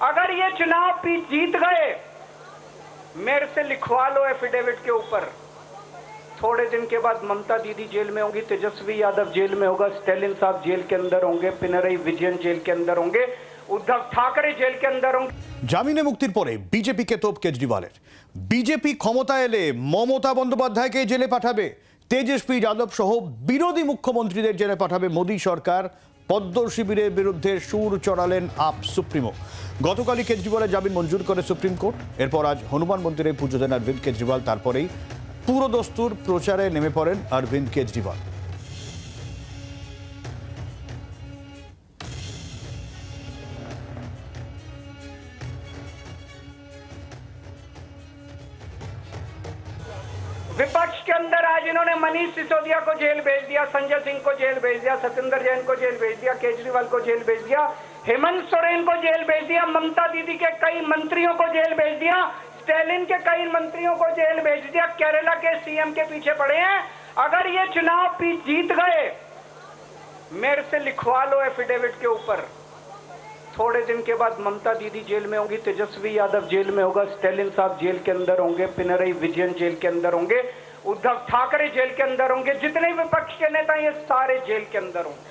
अगर ये चुनाव पी जीत गए मेरे से लिखवा लो एफिडेविट के ऊपर थोड़े दिन के बाद ममता दीदी जेल में होंगी तेजस्वी यादव जेल में होगा स्टेलिन साहब जेल के अंदर होंगे पिनरई विजयन जेल के अंदर होंगे उद्धव ठाकरे जेल के अंदर होंगे জামিনে মুক্তির পরে বিজেপিকে তোপ কেজরিওয়ালের বিজেপি ক্ষমতা এলে মমতা বন্দ্যোপাধ্যায়কে জেলে পাঠাবে তেজস্বী যাদব সহ বিরোধী মুখ্যমন্ত্রীদের জেলে পাঠাবে মোদী সরকার পদ্ম শিবিরের বিরুদ্ধে সুর চড়ালেন আপ সুপ্রিমো গতকালই কেজরিওয়ালের জামিন মঞ্জুর করে সুপ্রিম কোর্ট এরপর আজ হনুমান মন্দিরে পুজো দেন অরবিন্দ কেজরিওয়াল তারপরেই পুরোদস্তুর প্রচারে নেমে পড়েন অরবিন্দ কেজরিওয়াল विपक्ष के अंदर आज इन्होंने मनीष सिसोदिया को जेल भेज दिया, संजय सिंह को जेल भेज दिया, सत्येंद्र जैन को जेल भेज दिया, केजरीवाल को जेल भेज दिया, हेमंत सोरेन को जेल भेज दिया, ममता दीदी के कई मंत्रियों को जेल भेज दिया, स्टेलिन के कई मंत्रियों को जेल भेज दिया, केरला के सीएम के पीछे पड़े हैं। अगर ये चुनाव जीत गए, मेरे से लिखवा लो एफिडेविट के ऊपर। थोड़े दिन के बाद ममता दीदी जेल में होंगी, तेजस्वी यादव जेल में होगा, स्टेलिन साहब जेल के अंदर होंगे, पिनरई विजयन जेल के अंदर होंगे, उद्धव ठाकरे जेल के अंदर होंगे, जितने विपक्ष के नेता ये सारे जेल के अंदर होंगे।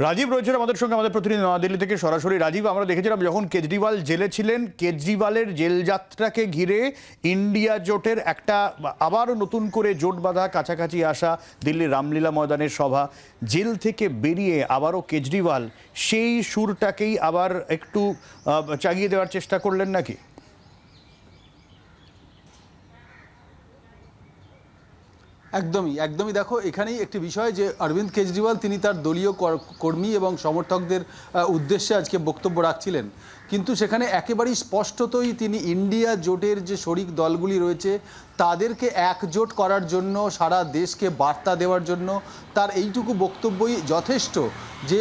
রাজীব রয়েছেন আমাদের সঙ্গে, আমাদের প্রতিনিধি নয়াদিল্লি থেকে। সরাসরি রাজীব, আমরা দেখেছিলাম যখন কেজরিওয়াল জেলে ছিলেন, কেজরিওয়ালের জেল যাত্রাকে ঘিরে ইন্ডিয়া জোটের একটা আবারও নতুন করে জোট বাঁধা, কাছাকাছি আসা দিল্লির রামলীলা ময়দানের সভা, জেল থেকে বেরিয়ে আবারও কেজরিওয়াল সেই সুরটাকেই আবার একটু চাগিয়ে দেওয়ার চেষ্টা করলেন নাকি? একদমই একদমই। দেখো, এখানেই একটি বিষয় যে অরবিন্দ কেজরিওয়াল তিনি তার দলীয় কর- কর্মী এবং সমর্থকদের উদ্দেশ্যে আজকে বক্তব্য রাখছিলেন। কিন্তু সেখানে একেবারেই স্পষ্টতই তিনি ইন্ডিয়া জোটের যে শরিক দলগুলি রয়েছে, তাদেরকে একজোট করার জন্য, সারা দেশকে বার্তা দেওয়ার জন্য তার এইটুকু বক্তব্যই যথেষ্ট যে,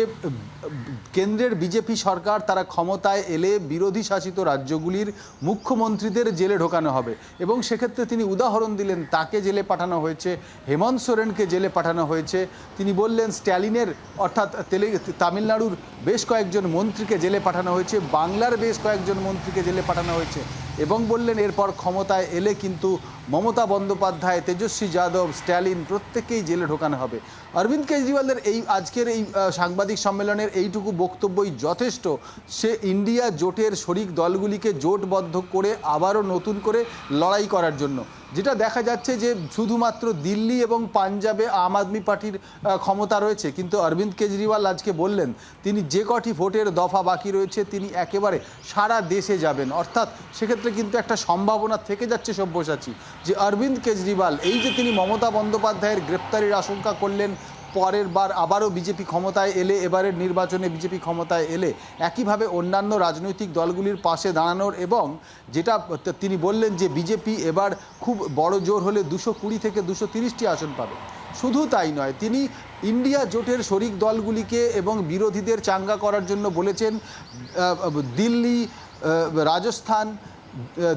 কেন্দ্রের বিজেপি সরকার তারা ক্ষমতায় এলে বিরোধী শাসিত রাজ্যগুলির মুখ্যমন্ত্রীদের জেলে ঢোকানো হবে। এবং সেক্ষেত্রে তিনি উদাহরণ দিলেন, তাকে জেলে পাঠানো হয়েছে, হেমন্ত সোরেনকে জেলে পাঠানো হয়েছে। তিনি বললেন, স্ট্যালিনের, অর্থাৎ তেলে, তামিলনাড়ুর বেশ কয়েকজন মন্ত্রীকে জেলে পাঠানো হয়েছে বাংলার বেশ কয়েকজন মন্ত্রীকে জেলে পাঠানো হয়েছে এবং বললেন এরপর ক্ষমতায় এলে কিন্তু মমতা বন্দ্যোপাধ্যায়, তেজস্বী যাদব, স্ট্যালিন প্রত্যেকেই জেলে ঢোকানো হবে। অরবিন্দ কেজরিওয়ালের এই আজকের এই সাংবাদিক সম্মেলনের এইটুকু বক্তব্যই যথেষ্ট। সে ইন্ডিয়া জোটের শরিক দলগুলিকে জোটবদ্ধ করে আবারও নতুন করে লড়াই করার জন্য। যেটা দেখা যাচ্ছে যে শুধুমাত্র দিল্লি এবং পাঞ্জাবে আম আদমি পার্টির ক্ষমতা রয়েছে। কিন্তু অরবিন্দ কেজরিওয়াল আজকে বললেন, তিনি যে কটি ভোটের দফা বাকি রয়েছে, তিনি একেবারে সারা দেশে যাবেন। অর্থাৎ সেক্ষেত্রে কিন্তু একটা সম্ভাবনা থেকে যাচ্ছে সব্যসাচী, যে অরবিন্দ কেজরিওয়াল, এই যে তিনি মমতা বন্দ্যোপাধ্যায়ের গ্রেপ্তারির আশঙ্কা করলেন পরের বার আবারও বিজেপি ক্ষমতায় এলে, এবারের নির্বাচনে বিজেপি ক্ষমতায় এলে একইভাবে অন্যান্য রাজনৈতিক দলগুলির পাশে দাঁড়ানোর এবং যেটা তিনি বললেন যে বিজেপি এবার খুব বড় জোর হলে দুশো কুড়ি থেকে দুশো তিরিশটি আসন পাবে। শুধু তাই নয়, তিনি ইন্ডিয়া জোটের শরিক দলগুলিকে এবং বিরোধীদের চাঙ্গা করার জন্য বলেছেন দিল্লি রাজস্থান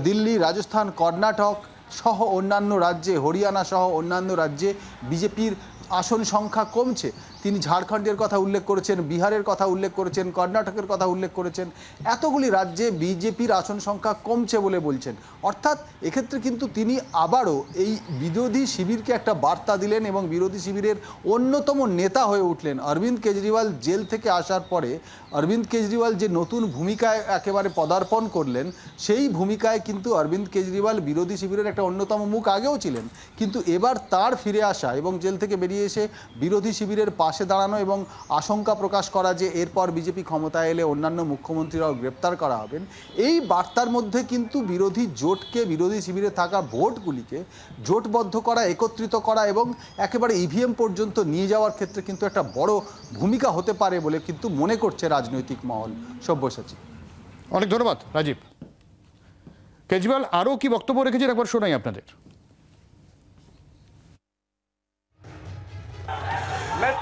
দিল্লি, রাজস্থান, কর্ণাটক সহ অন্যান্য রাজ্যে হরিয়ানা সহ অন্যান্য রাজ্যে বিজেপির আসন সংখ্যা কমছে। তিনি ঝাড়খণ্ডের কথা উল্লেখ করেছেন, বিহারের কথা উল্লেখ করেছেন, কর্ণাটকের কথা উল্লেখ করেছেন। এতগুলি রাজ্যে বিজেপির আসন সংখ্যা কমছে বলে বলছেন। অর্থাৎ এক্ষেত্রে কিন্তু তিনি আবারও এই বিরোধী শিবিরকে একটা বার্তা দিলেন এবং বিরোধী শিবিরের অন্যতম নেতা হয়ে উঠলেন। অরবিন্দ কেজরিওয়াল জেল থেকে আসার পরে অরবিন্দ কেজরিওয়াল যে নতুন ভূমিকায় একেবারে পদার্পণ করলেন, সেই ভূমিকায় কিন্তু অরবিন্দ কেজরিওয়াল বিরোধী শিবিরের একটা অন্যতম মুখ আগেও ছিলেন। কিন্তু এবার তার ফিরে আসা এবং জেল থেকে বেরিয়ে এসে বিরোধী শিবিরের পাশে দাঁড়ানো এবং আশঙ্কা প্রকাশ করা যে এরপর বিজেপি ক্ষমতায় এলে অন্যান্য মুখ্যমন্ত্রীরাও গ্রেপ্তার করা হবেন। এই বার্তার মধ্যে কিন্তু বিরোধী জোটকে, বিরোধী শিবিরে থাকা ভোটগুলিকে জোটবদ্ধ করা, একত্রিত করা এবং একেবারে ইভিএম পর্যন্ত নিয়ে যাওয়ার ক্ষেত্রে কিন্তু একটা বড় ভূমিকা হতে পারে বলে কিন্তু মনে করছে রাজনৈতিক মহল। সব্যসাচী। অনেক ধন্যবাদ, রাজীব। কেজরিওয়াল আরও কি বক্তব্য রেখেছেন একবার শোনাই আপনাদের।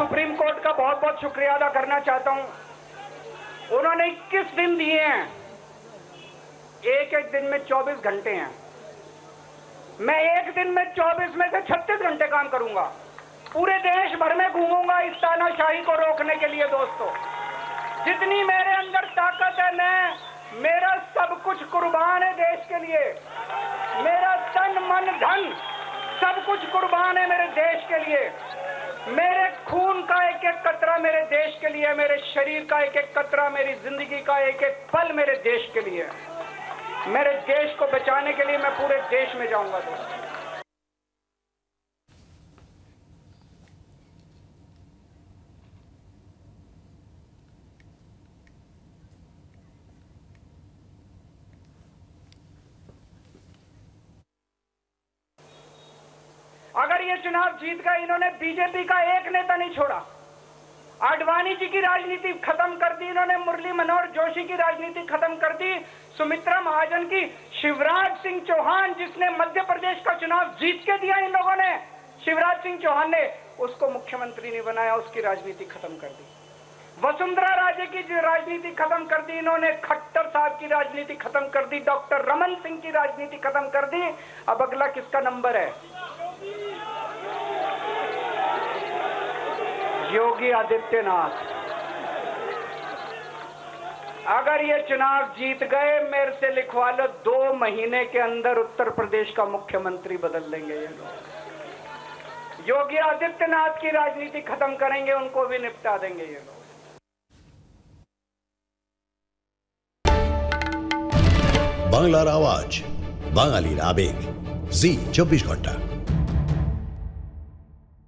सुप्रीम कोर्ट का बहुत बहुत शुक्रिया अदा करना चाहता हूँ। उन्होंने 21 दिन दिए हैं। एक एक दिन में 24 घंटे हैं। मैं एक दिन में 24 में से 36 घंटे काम करूँगा। पूरे देश भर में घूमूँगा इस तानाशाही को रोकने के लिए, दोस्तों। जितनी मेरे अंदर ताकत है, मैं, मेरा सब कुछ कुर्बान है देश के लिए। मेरा तन, मन, धन, सब कुछ कुर्बान है मेरे देश के लिए। मेरे खून का एक एक कतरा मेरे देश के लिए, मेरे शरीर का एक एक कतरा, मेरी ज़िंदगी का एक एक पल मेरे देश के लिए। मेरे देश को बचाने के लिए मैं पूरे देश में जाऊँगा दोस्तों। अगर ये चुनाव जीत गए, इन्होंने बीजेपी का एक नेता नहीं छोड़ा। आडवाणी जी की राजनीति खत्म कर दी, इन्होंने मुरली मनोहर जोशी की राजनीति खत्म कर दी, सुमित्रा महाजन की, शिवराज सिंह चौहान जिसने मध्य प्रदेश का चुनाव जीत के दिया इन लोगों ने, शिवराज सिंह चौहान ने, उसको मुख्यमंत्री नहीं बनाया, उसकी राजनीति खत्म कर दी। वसुंधरा राजे की राजनीति खत्म कर दी, इन्होंने खट्टर साहब की राजनीति खत्म कर दी, डॉक्टर रमन सिंह की राजनीति खत्म कर दी। अब अगला किसका नंबर है? योगी आदित्यनाथ अगर ये चुनाव जीत गए मेरे से लिखवा लो दो महीने के अंदर उत्तर प्रदेश का मुख्यमंत्री बदल देंगे ये लोग योगी आदित्यनाथ की राजनीति खत्म करेंगे उनको भी निपटा देंगे ये लोग বাংলার আওয়াজ বাঙালির আবেগ জি চব্বিশ ঘন্টা